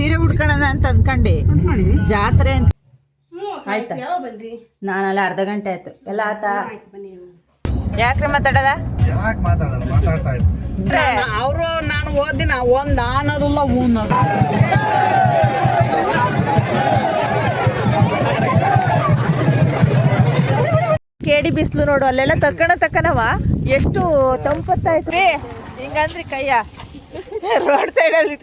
ಸೀರೆ ಉಡ್ಕೊಳ್ಳೋಣ ಅಂತ ಅನ್ಕೊಂಡೆ. ಜಾತ್ರೆ ಅಂತ. ಆಯ್ತಾ. ನಾನಲ್ಲ ಅರ್ಧ ಗಂಟೆ ಆಯ್ತು. ಎಲ್ಲ ಆತಾ? ಯಾಕ್ರೆ ಮಾತಾಡಲ್ಲ? ಯಾಕೆ ಮಾತಾಡೋದು ಮಾತಾಡ್ತಾ ಇದ್ರು ಅವರು ನಾನು ಓದಿನ ಒಂದ್ ಅನ್ನೋದಿಲ್ಲ ಅನ್ನೋದು ಕೇಡಿ ಬಿಸಿಲು ನೋಡು ಅಲ್ಲೆಲ್ಲ ತಕ್ಕಣ ತಕ್ಕನವ ಎಷ್ಟು ತಂಪತ್ತಾಯ್ತು. ಹಿಂಗಂದ್ರಿ ಕೈಯ. ರೋಡ್ ಸೈಡ್ ಅಲ್ಲಿ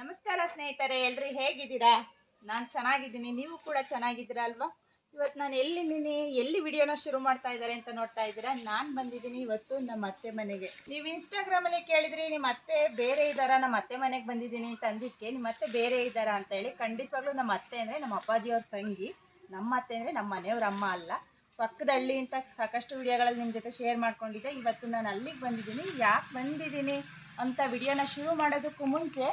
ನಮಸ್ಕಾರ ಸ್ನೇಹಿತರೆ ಎಲ್ರು ಹೇಗಿದ್ದೀರಾ? ನಾನು ಚೆನ್ನಾಗಿದ್ದೀನಿ ನೀವು ಕೂಡ ಚೆನ್ನಾಗಿದ್ದೀರಾ ಅಲ್ವಾ? ಇವತ್ತು ನಾನು ಎಲ್ಲಿದ್ದೀನಿ ಎಲ್ಲಿ ವಿಡಿಯೋನ ಶುರು ಮಾಡ್ತಾ ಇದ್ದಾರೆ ಅಂತ ನೋಡ್ತಾ ಇದ್ದೀರಾ? ನಾನು ಬಂದಿದ್ದೀನಿ ಇವತ್ತು ನಮ್ಮ ಅತ್ತೆ ಮನೆಗೆ. ನೀವು ಇನ್ಸ್ಟಾಗ್ರಾಮಲ್ಲಿ ಕೇಳಿದ್ರಿ, ನಿಮ್ಮ ಅತ್ತೆ ಬೇರೆ ಇದ್ದಾರಾ? ನಮ್ಮ ಅತ್ತೆ ಮನೆಗೆ ಬಂದಿದ್ದೀನಿ ಅಂತ ಅಂದಿದ್ದಕ್ಕೆ ನಿಮ್ಮ ಅತ್ತೆ ಬೇರೆ ಇದ್ದಾರಾ ಅಂತ ಹೇಳಿ ಖಂಡಿತವಾಗ್ಲೂ ನಮ್ಮ ಅತ್ತೆ ಅಂದರೆ ನಮ್ಮ ಅಪ್ಪಾಜಿಯವ್ರ ತಂಗಿ. ನಮ್ಮ ಅತ್ತೆ ಅಂದರೆ ನಮ್ಮ ಮನೆಯವ್ರ ಅಮ್ಮ ಅಲ್ಲ. ಪಕ್ಕದ ಹಳ್ಳಿ ಅಂತ ಸಾಕಷ್ಟು ವಿಡಿಯೋಗಳಲ್ಲಿ ನಿಮ್ಮ ಜೊತೆ ಶೇರ್ ಮಾಡ್ಕೊಂಡಿದ್ದೆ. ಇವತ್ತು ನಾನು ಅಲ್ಲಿಗೆ ಬಂದಿದ್ದೀನಿ. ಯಾಕೆ ಬಂದಿದ್ದೀನಿ ಅಂತ ವಿಡಿಯೋನ ಶುರು ಮಾಡೋದಕ್ಕೂ ಮುಂಚೆ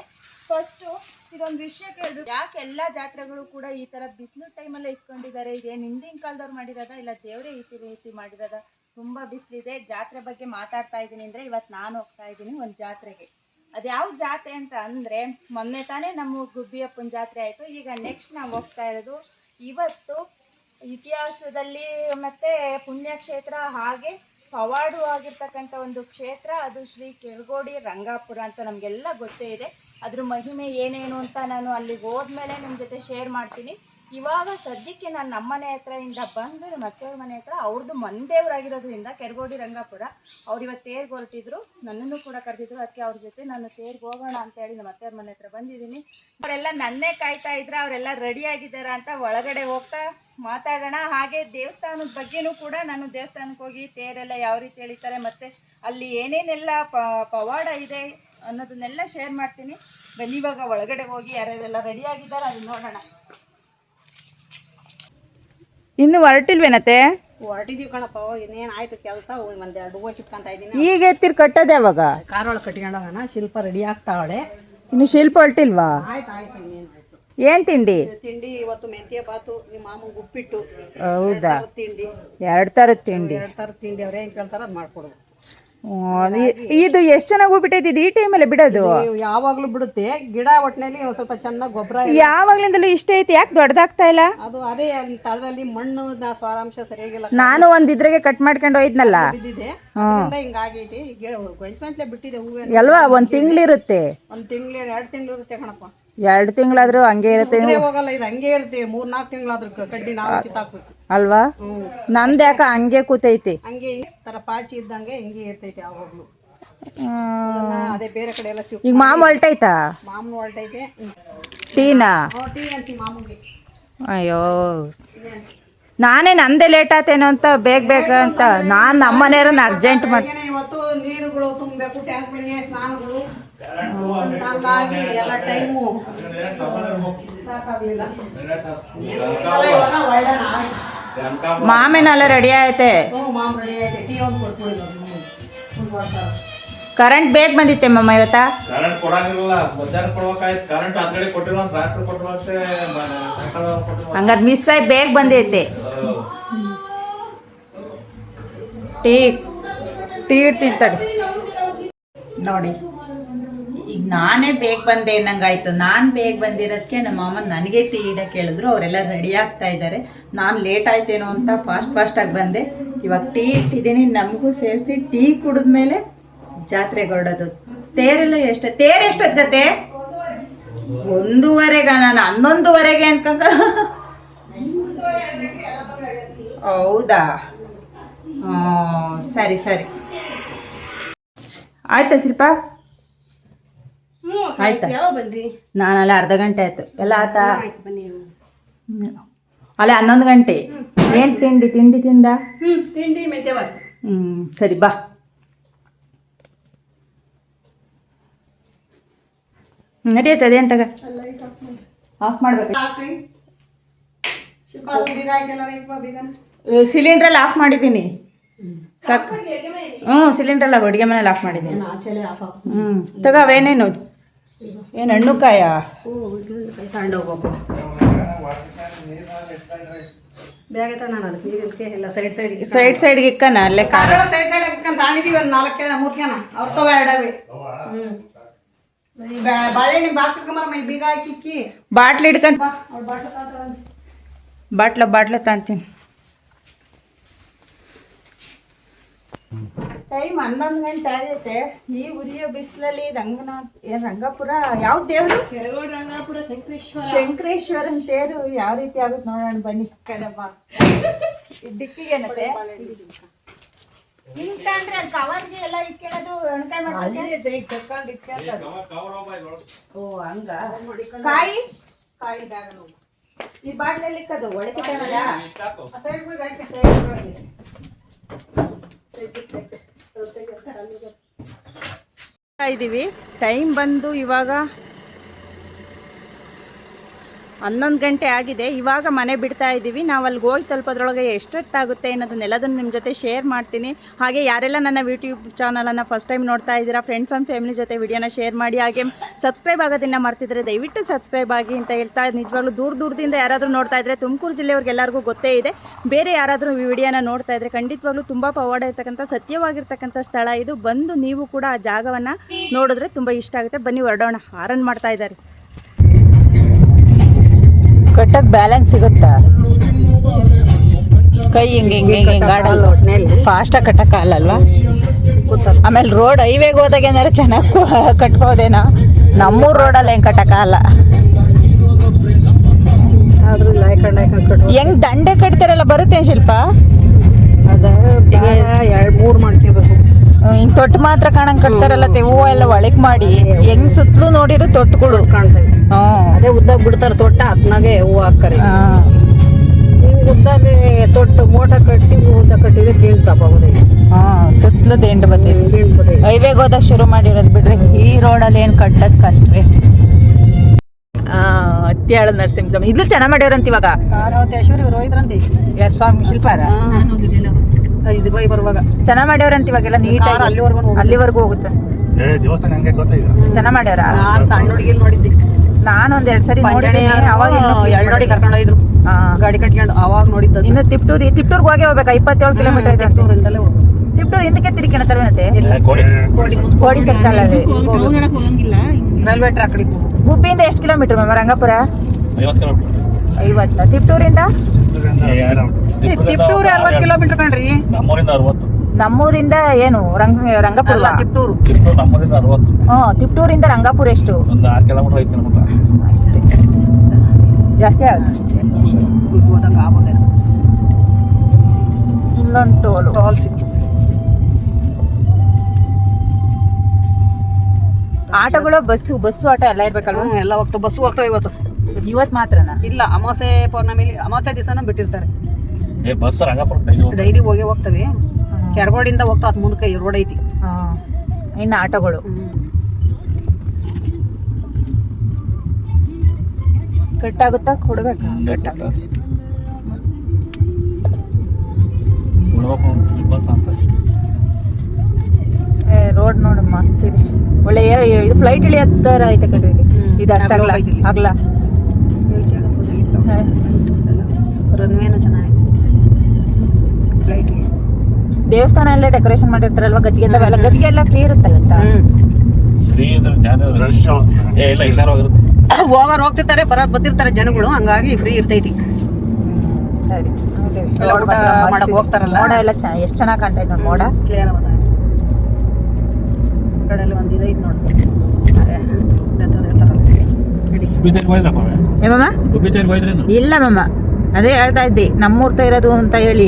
ಫಸ್ಟು ಇದೊಂದು ವಿಷಯ ಕೇಳಿದ್ರು ಯಾಕೆ ಎಲ್ಲಾ ಜಾತ್ರೆಗಳು ಕೂಡ ಈ ತರ ಬಿಸಿಲು ಟೈಮಲ್ಲೇ ಇಟ್ಕೊಂಡಿದ್ದಾರೆ? ಇದೇನು ಹಿಂದಿನ ಕಾಲದವ್ರು ಮಾಡಿರೋದ ಇಲ್ಲ ದೇವರೇ ಈ ರೀತಿ ಮಾಡಿರೋದ? ತುಂಬಾ ಬಿಸಿಲಿದೆ. ಜಾತ್ರೆ ಬಗ್ಗೆ ಮಾತಾಡ್ತಾ ಇದ್ದೀನಿ ಅಂದ್ರೆ ಇವತ್ತು ನಾನು ಹೋಗ್ತಾ ಇದ್ದೀನಿ ಒಂದು ಜಾತ್ರೆಗೆ. ಅದು ಯಾವ ಜಾತ್ರೆ ಅಂತ ಅಂದ್ರೆ ಮೊನ್ನೆ ತಾನೇ ನಮ್ಮ ಗುಬ್ಬಿಯಪ್ಪನ ಜಾತ್ರೆ ಆಯಿತು. ಈಗ ನೆಕ್ಸ್ಟ್ ನಾವು ಹೋಗ್ತಾ ಇರೋದು ಇವತ್ತು ಇತಿಹಾಸದಲ್ಲಿ ಮತ್ತೆ ಪುಣ್ಯಕ್ಷೇತ್ರ ಹಾಗೆ ಪವಾಡು ಆಗಿರ್ತಕ್ಕಂಥ ಒಂದು ಕ್ಷೇತ್ರ, ಅದು ಶ್ರೀ ಕೆಳಗೋಡಿ ರಂಗಾಪುರ ಅಂತ ನಮಗೆಲ್ಲ ಗೊತ್ತೇ ಇದೆ. ಅದ್ರ ಮಹಿಮೆ ಏನೇನು ಅಂತ ನಾನು ಅಲ್ಲಿಗೆ ಹೋದ್ಮೇಲೆ ನಿಮ್ಮ ಜೊತೆ ಶೇರ್ ಮಾಡ್ತೀನಿ. ಇವಾಗ ಸದ್ಯಕ್ಕೆ ನಾನು ನಮ್ಮ ಮನೆ ಹತ್ರದಿಂದ ಬಂದು ನಮ್ಮ ಅತ್ತೆಯವ್ರ ಮನೆ ಹತ್ರ ಅವ್ರದ್ದು ಮಂದೇವ್ರಾಗಿರೋದ್ರಿಂದ ಕೆರಗೋಡಿ ರಂಗಾಪುರ, ಅವ್ರು ಇವತ್ತು ತೇರ್ಗೆ ಹೊರಟಿದ್ರು, ನನ್ನನ್ನು ಕೂಡ ಕರೆದಿದ್ರು. ಅದಕ್ಕೆ ಅವ್ರ ಜೊತೆ ನಾನು ತೇರ್ಗೆ ಹೋಗೋಣ ಅಂತ ಹೇಳಿ ನಮ್ಮ ಅತ್ತೆಯವ್ರ ಮನೆ ಹತ್ರ ಬಂದಿದ್ದೀನಿ. ಅವರೆಲ್ಲ ನನ್ನೇ ಕಾಯ್ತಾ ಇದ್ರ, ಅವರೆಲ್ಲ ರೆಡಿ ಆಗಿದ್ದಾರೆ ಅಂತ ಒಳಗಡೆ ಹೋಗ್ತಾ ಮಾತಾಡೋಣ. ಹಾಗೆ ದೇವಸ್ಥಾನದ ಬಗ್ಗೆನೂ ಕೂಡ ನಾನು ದೇವಸ್ಥಾನಕ್ಕೆ ಹೋಗಿ ತೇರೆಲ್ಲ ಯಾವ ರೀತಿ ಎಳಿತಾರೆ, ಮತ್ತು ಅಲ್ಲಿ ಏನೇನೆಲ್ಲ ಪವಾಡ ಇದೆ ಅನ್ನೋದನ್ನೆಲ್ಲ ಶೇರ್ ಮಾಡ್ತೀನಿ. ಬನ್ನಿ ಇವಾಗ ಒಳಗಡೆ ಹೋಗಿ ಯಾರ್ಯಾರೆಲ್ಲ ರೆಡಿ ಆಗಿದ್ದಾರೆ ಅದನ್ನ ನೋಡೋಣ. ಇನ್ನು ಹೊರಟಿಲ್ವೇನತ್ತೆ? ಹೊರಟಿದೀವಿ ಕಣಪ್ಪ ಇನ್ನೇನು ಆಯ್ತು ಕೆಲಸ? ಒಂದು ಎರಡು ಹೂವು ಕಿತ್ಕೊಂತ ಇದೀನಿ. ಈಗ ಎತ್ತಿರ್ ಕಟ್ಟದೆ ಯಾವಾಗ? ಕಾರೊಳಗೆ ಕಟ್ಕೊಂಡೋಗೋಣ ಶಿಲ್ಪ ರೆಡಿ ಆಗ್ತಾವಳೆ. ಇನ್ನು ಶಿಲ್ಪ ಹೊರಟಿಲ್ವಾ? ಆಯ್ತು ಆಯ್ತು ಇನ್ನೇನು ಏನ್ ತಿಂಡಿ? ತಿಂಡಿ ಇವತ್ತು ಮೆಂತ್ಯ ಬಾತು ನಿಮ್ಮ ಮಾಮಂಗೆ ಉಪ್ಪಿಟ್ಟು. ಹೌದಾ? ತಿಂಡಿ. ಎರಡು ಥರದ ತಿಂಡಿ. ಎರಡು ಥರದ ತಿಂಡಿ ಅವ್ರು ಏನು ಕೇಳ್ತಾರ ಅದು ಇದು ಎಷ್ಟು ಚೆನ್ನಾಗಿ ಹೂ ಇದು ಈ ಟೈಮಲ್ಲಿ ಬಿಡೋದು? ಯಾವಾಗ್ಲೂ ಬಿಡುತ್ತೆ. ಗಿಡ ಒಟ್ಟಿನಲ್ಲಿ ಸ್ವಲ್ಪ ಚೆನ್ನಾಗಿ ಗೊಬ್ಬರ ಯಾವಾಗ್ಲಿಂದಲೂ ಇಷ್ಟ ಐತಿ ಯಾಕೆ ದೊಡ್ಡದಾಗ್ತಾ ಇಲ್ಲ? ಅದು ಅದೇ ತಳದಲ್ಲಿ ಮಣ್ಣು ಸಾರಾಂಶ ಸರಿಯಾಗಿಲ್ಲ ನಾನು ಒಂದ್ ಇದ್ರಾಗೆ ಕಟ್ ಮಾಡ್ಕೊಂಡು ಹೋಯ್ತ್ನಲ್ಲ ಬಿದ್ದಿದೆ. ಅದರಿಂದ ಹಿಂಗಾಗೈತಿ. ಗೊಂಚಮಂತ್ಲೆ ಬಿಟ್ಟಿದೆ ಹೂವೇ ಅಲ್ವಾ ಒಂದ್ ತಿಂಗಳಿರುತ್ತೆ. ಒಂದ್ ತಿಂಗ್ಳು ಎರಡು ತಿಂಗಳು ಇರುತ್ತೆ ಕಣಪ್ಪ. ಎರಡು ತಿಂಗಳಾದ್ರೂ ಹಂಗೆ ಇರುತ್ತೆ ಇದ್ರೆ ಹೋಗಲ್ಲ ಇದು ಹಂಗೆ ಇರುತ್ತೆ. ಮೂರ್ ನಾಲ್ಕು ತಿಂಗಳಾದ್ರೂ ಕಡ್ಡಿ ನಾವು ಕಿತ್ತಾಕ್ಬೇಕು. ಅಲ್ವಾ? ಹ್ಮ್. ನಂದ್ ಯಾಕ ಹಂಗೆ ಕೂತೈತಿ? ಹಂಗೆ ಈ ತರ ಪಾಚಿ ಇದ್ದಂಗೆ ಹಿಂಗೆ ಇರ್ತೈತಿ ಯಾವಾಗ್ಲೂ. ಹ್ಮ್. ಅದೇ ಬೇರೆ ಕಡೆ ಎಲ್ಲ ಸಿಗ್ ಈಗ ಮಾಮ ಹೊಲ್ಟೈತಾ? ಮಾಮೂಲು ಹೊರಟೈತೆ ಟೀನಾ? ಟೀ ಅಂತೀವಿ ಮಾಮೂಲಿ. ಅಯ್ಯೋ. ನಾನೇ ನಂದೇ ಲೇಟ್ ಆತೇನೋ ಅಂತ ಬೇಗ ಬೇಗ ಅಂತ ನಾನು ನಮ್ಮನೆಯವ್ರನ್ನ ಅರ್ಜೆಂಟ್ ಮಾಡಿ ಮಾಮಿನಲ್ಲ ಇವತ್ತು ನೀರುಗಳು ತುಂಬಬೇಕು ಟ್ಯಾಂಕ್ಗಳಿಗೆ ಸ್ನಾನಗಳು. ಹಂಗಾಗಿ ಎಲ್ಲ ಟೈಮು ಸಾಕಾಗ್ಲಿಲ್ಲ. ಇವಾಗ ಹೊರಡೋಣ. ಮಾಮೇನೆಲ್ಲ ರೆಡಿ ಆಯ್ತೆ? ಹ್ಞೂ ಮಾಮ್ ರೆಡಿ ಐತೆ ಟೀ ಒಂದು ಕೊಟ್ಬಿಡಿ ಕೊಡ್ತಾರೆ ಕರೆಂಟ್ ಬೇಗ ಬಂದಿತ್ತೆ ಮಮ್ಮ ಇವತ್ತ? ಕರೆಂಟ್ ಕೊಡಂಗಿಲ್ಲ. ಮಧ್ಯಾಹ್ನ ಕೊಡ್ಬೇಕಾಯ್ತು. ಕರೆಂಟ್ ಆ ಕಡೆ ಕೊಟ್ಟಿರೋ ರಾತ್ರಿ ಹಂಗಾರೆ ಮಿಸ್ ಆಗಿ ಬೇಗ ಬಂದೈತೆ. ಟೀ ಟೀ ತಡಿ ನೋಡಿ, ಈಗ ನಾನೇ ಬೇಗ ಬಂದೆ ಅನ್ನಂಗಾಯ್ತು. ನಾನು ಬೇಗ ಬಂದಿರೋದಕ್ಕೆ ನಮ್ಮ ಅಮ್ಮ ನನಗೆ ಟೀ ಇಡಕ್ಕೆ ಹೇಳಿದ್ರು. ಅವರೆಲ್ಲ ರೆಡಿ ಆಗ್ತಾ ಇದ್ದಾರೆ. ನಾನು ಲೇಟ್ ಆಯ್ತೇನೋ ಅಂತ ಫಾಸ್ಟ್ ಫಾಸ್ಟಾಗಿ ಬಂದೆ. ಇವಾಗ ಟೀ ಇಟ್ಟಿದ್ದೀನಿ. ನಮಗೂ ಸೇರಿಸಿ ಟೀ ಕುಡಿದ್ಮೇಲೆ ಜಾತ್ರೆಗೆ ಹೊರಡೋದು. ತೇರೆಲ್ಲ ಎಷ್ಟು, ತೇರು ಎಷ್ಟೊತ್ತು ಒಂದೂವರೆಗ ನಾನು? ಹನ್ನೊಂದುವರೆಗೆ ಅನ್ಕೊಂಡ ಹೌದಾ? ಹ್ಮ್, ಸರಿ ಸರಿ. ಆಯ್ತಾ ಶಿಲ್ಪ? ಆಯ್ತಾ. ಯಾವ ಬಂದ್ರಿ? ನಾನಲ್ಲ ಅರ್ಧ ಗಂಟೆ ಆಯ್ತು. ಎಲ್ಲ ಆತಾ? ಆಯ್ತು ಬನ್ನಿ. ಹ್ಮ್. ಅಲ್ಲ ಹನ್ನೊಂದು ಗಂಟೆ. ಏನು ತಿಂಡಿ ತಿಂಡಿ ತಿಂದ? ಹ್ಮ್ ಹ್ಞೂ ಸರಿ ಬಾ. ನಡೆಯುತ್ತದೆ ತಗ? ಆಫ್ ಮಾಡ್ಬೇಕು. ಸಿಲಿಂಡ್ರಲ್ಲಿ ಆಫ್ ಮಾಡಿದ್ದೀನಿ. ಸಾಕು. ಹ್ಞೂ ಸಿಲಿಂಡ್ರಲ್ಲಿ ಅಡುಗೆ ಮನೇಲಿ ಆಫ್ ಮಾಡಿದ್ದೀನಿ. ಹ್ಞೂ ತಗೋ ಅವೇನೇನು ಏನು ಹಣ್ಣು ಕಾಯ? ಕೈ ತಗೊಂಡು ಹೋಗ್ಬೇಕು. ಬ್ಯಾಗ್ ಐತಣ್ಣ ನಾನು ನೀರಿಲ್ಕೆ ಇಲ್ಲ ಸೈಡ್ ಸೈಡ್ ಸೈಡ್ ಸೈಡ್ಗೆ ಇಕ್ಕನ? ಅಲ್ಲೇ ಕಾರ್? ಸೈಡ್ ಸೈಡ್ ತಾಣಿದೀವಿ ಒಂದು ನಾಲ್ಕು ಜನ ಮೂರು ಜನ ಅವ್ರ ತವ ಎರಡವೆ ಬಾಳೆಹಣ್ಣಿ ಬಾಕ್ಸ್ ಬೀಗ ಹಾಕಿ ಇಕ್ಕಿ. ಬಾಟ್ಲ್ ತಾಂತಾಳಂತೆ. ಬಾಟ್ಲ ಬಾಟ್ಲ ತಾಂತೀನಿ ಟೈಮ್ ಹನ್ನೊಂದು ಗಂಟೆ ಆಗೈತೆ. ಈ ಉರಿಯೋ ಬಿಸಿಲಲ್ಲಿ ರಂಗನಾಥ್ ಏನ್ ರಂಗಪುರ ಯಾವ ದೇವರು? ರಂಗಾಪುರ ಶಂಕರೇಶ್ವರ. ಶಂಕರೇಶ್ವರನ್ ತೇರು ಯಾವ ರೀತಿ ಆಗುತ್ತೆ ನೋಡೋಣ ಬನ್ನಿ. ಕಡಮ್ಮ ಡಿಕ್ಕಿಗೇನತ್ತೆ ಹಿಂಗ್ ಅಂದ್ರೆ ಅಲ್ಲಿ ಕವರ್ಗೆ ಎಲ್ಲ ಇಕ್ಕಿರೋದು ಎಣ್ಕಾಯಿ ಮಾಡ್ಸಕ್ಕೆ ಓ ಹಂಗ? ಕಾಯಿ? ಈ ಬಾಟ್ಲಲ್ಲಿ ಇಕ್ಕದು ಒಳಗೆ ಸೈಡ್ ಸೈಡ್ ಇದ್ದೀವಿ. ಟೈಮ್ ಬಂದು ಇವಾಗ ಹನ್ನೊಂದು ಗಂಟೆ ಆಗಿದೆ. ಇವಾಗ ಮನೆ ಬಿಡ್ತಾ ಇದ್ದೀವಿ. ನಾವು ಅಲ್ಲಿಗೆ ಹೋಗಿ ತಲುಪೋದ್ರೊಳಗೆ ಎಷ್ಟೊತ್ತಾಗುತ್ತೆ ಅನ್ನೋದನ್ನೆಲ್ಲದನ್ನು ನಿಮ್ಮ ಜೊತೆ ಶೇರ್ ಮಾಡ್ತೀನಿ. ಹಾಗೆ ಯಾರೆಲ್ಲ ನನ್ನ ಯೂಟ್ಯೂಬ್ ಚಾನಲನ್ನು ಫಸ್ಟ್ ಟೈಮ್ ನೋಡ್ತಾ ಇದ್ದೀರಾ ಫ್ರೆಂಡ್ಸ್ ಆ್ಯಂಡ್ ಫ್ಯಾಮಿಲಿ ಜೊತೆ ವಿಡಿಯೋನ ಶೇರ್ ಮಾಡಿ, ಹಾಗೆ ಸಬ್ಸ್ಕ್ರೈಬ್ ಆಗೋದನ್ನು ಮರ್ತಿದ್ರೆ ದಯವಿಟ್ಟು ಸಬ್ಸ್ಕ್ರೈಬ್ ಆಗಿ ಅಂತ ಹೇಳ್ತಾ ನಿಜವಾಗ್ಲೂ ದೂರ ದೂರದಿಂದ ಯಾರಾದರೂ ನೋಡ್ತಾ ಇದ್ದರೆ ತುಮಕೂರು ಜಿಲ್ಲೆಯವ್ರಿಗೆಲ್ಲರಿಗೂ ಗೊತ್ತೇ ಇದೆ. ಬೇರೆ ಯಾರಾದರೂ ಈ ವಿಡಿಯೋನ ನೋಡ್ತಾ ಇದ್ದರೆ ಖಂಡಿತವಾಗ್ಲೂ ತುಂಬ ಪವಾಡ ಇರ್ತಕ್ಕಂಥ, ಸತ್ಯವಾಗಿರ್ತಕ್ಕಂಥ ಸ್ಥಳ ಇದು. ಬಂದು ನೀವು ಕೂಡ ಆ ಜಾಗವನ್ನು ನೋಡಿದ್ರೆ ತುಂಬ ಇಷ್ಟ ಆಗುತ್ತೆ. ಬನ್ನಿ, ಹೊರಡೋಣ. ಹಾರನ್ ಮಾಡ್ತಾ ಇದ್ದಾರೆ. ಕಟ್ಟಕ್ ಬ್ಯಾಲೆನ್ಸ್ ಸಿಗುತ್ತಾ? ಕೈ ಹಿಂಗೆ ಹಿಂಗೆ ಹಿಂಗೆ ಹಿಂಗಾಡಲ್ಲ ಫಾಸ್ಟಾಗಿ ಕಟ್ಟಕ್ಕಾಗಲ್ಲ ಆಮೇಲೆ ರೋಡ್ ಹೈವೇಗೆ ಹೋದಾಗ ಏನಾರು ಚೆನ್ನಾಗಿ ಕಟ್ಬೋದೇನೋ? ನಮ್ಮೂರು ರೋಡಲ್ಲಿ ಹೆಂಗೆ ಕಟ್ಟಕ್ಕಾಗಲ್ಲ ಹೆಂಗ್ ದಂಡೆ ಕಟ್ತಾರಲ್ಲ ಬರುತ್ತೆ ಶಿಲ್ಪ? ಮೂರು ಹಿಂಗ್ ತೊಟ್ಟು ಮಾತ್ರ ಕಾಣಂಗ್ ಕಟ್ತಾರಲ್ಲ ಹೂವು ಎಲ್ಲ ಒಳಗ್ ಮಾಡಿ. ಹೆಂಗ್ ಸುತ್ತಲೂ ನೋಡಿರೋ ತೊಟ್ಟುಗಳು ಕಾಣ್ತವೆ ಅದೇ ಉದ್ದ ಬಿಡ್ತಾರೆ ತೊಟ್ಟ ಹತ್ನಾಗೆ ಹೂವು ಹಾಕ್ತಾರೆ. ಹಾ. ಹಿಂಗ್ ಉದ್ದಾಗೆ ತೊಟ್ಟು ಮೋಟ ಕಟ್ಟಿ ಉದ್ದ ಕಟ್ಟಿದ್ರೆ ಕೀಳ್ತಾಪ ಹೌದೇ ಹಾ ಸುತ್ತಲೂ ದಿಂಡು ಬತ್ತೀವಿ ಕೀಳ್ಬೋದೇ ಹೈವೇಗೆ ಹೋದಾಗ ಶುರು ಮಾಡಿರೋದು ಬಿಡ್ರಿ. ಈ ರೋಡಲ್ಲಿ ಏನು ಕಟ್ಟದ್ ರೀ. ಹತ್ಯಾಳ ನರಸಿಂಹಸ್ವಾಮಿ. ಇದ್ಲು ಚೆನ್ನಾಗಿ ಮಾಡ್ಯಾರಂತ ಇವಾಗ. ಕಾರಾವತೇಶ್ವರಿ ಇವ್ರು ಹೋಯ್ದ್ರಂತೆ ಯಾರು ಸ್ವಾಮಿ ಶಿಲ್ಪಾರ? ಇದು ಬೈ ಬರುವಾಗ. ಚೆನ್ನಾಗಿ ಮಾಡ್ಯಾರಂತ ಇವಾಗೆಲ್ಲ ನೀಟಾಗಿ ಅಲ್ಲಿವರೆಗೂ ಹೋಗುತ್ತೆ. ಅಲ್ಲಿವರೆಗೂ ಹೋಗುತ್ತೆ. ದೇವಸ್ಥಾನ ಹಂಗೆ ಚೆನ್ನಾಗಿ ಮಾಡ್ಯಾರ? ನಾನು ಸಣ್ಣ ಹುಡುಗಿಲ್ ನೋಡಿದ್ದೆ. ನಾನು ಒಂದ್ ಎರಡ್ ಸರಿ ಅವಾಗ ಎರಡು ನೋಡಿ ಕರ್ಕೊಂಡು ಹೋಯ್ದ್ರು. ಗಾಡಿ ಕಟ್ಕೊಂಡು ಅವಾಗ ನೋಡಿದ್ದು ಇನ್ನು ತಿಪ್ಟೂರಿ ತಿಪ್ಟೂರ್ಗೆ ಹೋಗಿ ಹೋಗ್ಬೇಕಾ? ಇಪ್ಪತ್ತೇಳು ಕಿಲೋಮೀಟರ್ ಇದೆ. ತಿಪ್ಟೂರಿಂದಲೇ. ತಿಪ್ಟೂರ್ ಹಿಂದಕ್ಕೆ ತಿರುಗಿನ ತರವೇನತೆ ಕೋಡಿ. ಕೋಡಿ ಮುದ್ದು ಕೋಡಿ ಸರ್ಕಲ್ ಅಲ್ಲಿ. Railway track. ಗುಬ್ಬಿಯಿಂದ ಎಷ್ಟು ಕಿಲೋಮೀಟರ್ ಮ್ಯಾಮ್ ರಂಗಾಪುರ? ಐವತ್ತು ತಿಪ್ಟೂರಿಂದ? ತಿಪ್ಟೂರ್ ತಿಪ್ಟೂರು ಅರವತ್ತು ಕಿಲೋಮೀಟರ್ ಕಣ್ರಿ. ನಮ್ಮೂರಿಂದ ಅರವತ್ತು. ನಮ್ಮೂರಿಂದ ಏನು? ರಂಗ ರಂಗಪುರ? ತಿಪ್ಟೂರು. ಅರವತ್ತು. ತಿಪ್ಟೂರಿಂದ ರಂಗಾಪುರ ಎಷ್ಟು? ಒಂದು ಆರು ಕಿಲೋಮೀಟರ್ ಐದು ಕಿಲೋಮೀಟರ್ ಅಷ್ಟೇ. ಜಾಸ್ತಿ ಆಗುತ್ತೆ? ಇಲ್ಲೊಂದು ಟೋಲು. ಟೋಲ್ ಸಿಕ್ತು. ಆಟೋಗಳು ಬಸ್ಸು ಬಸ್ಸು ಆಟೋ ಎಲ್ಲ ಇರ್ಬೇಕಲ್ವ? ಎಲ್ಲ ಹೋಗ್ತಾವ ಬಸ್ಸು ಹೋಗ್ತಾವ ಇವತ್ತು. ಇವತ್ತು ಮಾತ್ರನಾ? ಇಲ್ಲ ಅಮಾವಾಸ್ಯೆ ಪೌರ್ಣಮಿಲಿ ಅಮಾವಾಸ್ಯೆ ದಿವಸನೂ ಬಿಟ್ಟಿರ್ತಾರೆ. ಏ ಬಸ್. ಡೈಲಿ ಹೋಗಿ ಹೋಗ್ತವೆ. ಕೆರಗೋಡಿಂದ ಹೋಗ್ತಾ ಅದ್ ಮುಂದಕ್ಕೆ ಈ ರೋಡ್ ಐತಿ. ಹಾಂ ಇನ್ನು ಆಟೋಗಳು. ಕಟ್ಟಾಗುತ್ತಾ ಕೊಡ್ಬೇಕಾ? ಅಂತ ರೋಡ್ ನೋಡಿ ಮಸ್ತ್ ಇದೆ. ಒಳ್ಳೆ ಇದು ಫ್ಲೈಟ್ ಇಳಿಯತ್ತರ ಥರ ಐತೆ ಕಣ್ರಿ ಇಲ್ಲಿ. ಇದು ಅಷ್ಟಾಗಲ್ಲ ಅಗಲ ಐತೆ ಇಲ್ಲಿ. ಆಗ್ಲ ರನ್ವೇನು ಚೆನ್ನಾಗಿ. ಫ್ಲೈಟ್ಗೆ ದೇವಸ್ಥಾನ ಎಲ್ಲ ಡೆಕೋರೇಷನ್ ಮಾಡಿರ್ತಾರಲ್ವಾ ಗದಿಗೆ ಅಂತವೆಲ್ಲ ಗದಿಗೆ ಎಲ್ಲ ಫ್ರೀ ಇರುತ್ತಲ್ಲ ಅಂತ ಫ್ರೀ ಇದ್ರೆ ಜನ ರಶ್ ಏ ಇಲ್ಲ ಇಲ್ಲಾರು ಹೋಗಿರುತ್ತೆ. ಹೋಗೋರು ಹೋಗ್ತಿರ್ತಾರೆ ಬರೋರು ಬರ್ತಿರ್ತಾರೆ ಜನಗಳು ಹಂಗಾಗಿ ಫ್ರೀ ಇರ್ತೈತಿ. ಸರಿ ಎಲ್ಲ ಮಾಡಕ್ ಹೋಗ್ತಾರಲ್ಲ. ಮೋಡ ಎಲ್ಲ ಎಷ್ಟು ಚೆನ್ನಾಗಿ ಕಾಣ್ತೈತೆ ನೋಡಿ ಮೋಡ? ಕ್ಲಿಯರ್ ಈ ಕಡೆ ಎಲ್ಲ ಒಂದು ಇದೈತಿ ನೋಡಿ. ಇಲ್ಲ ಮಮ್ಮ ಅದೇ ಹೇಳ್ತಾ ಇದ್ದಿ ನಮ್ಮೂರ್ತ ಇರೋದು ಅಂತ ಹೇಳಿ.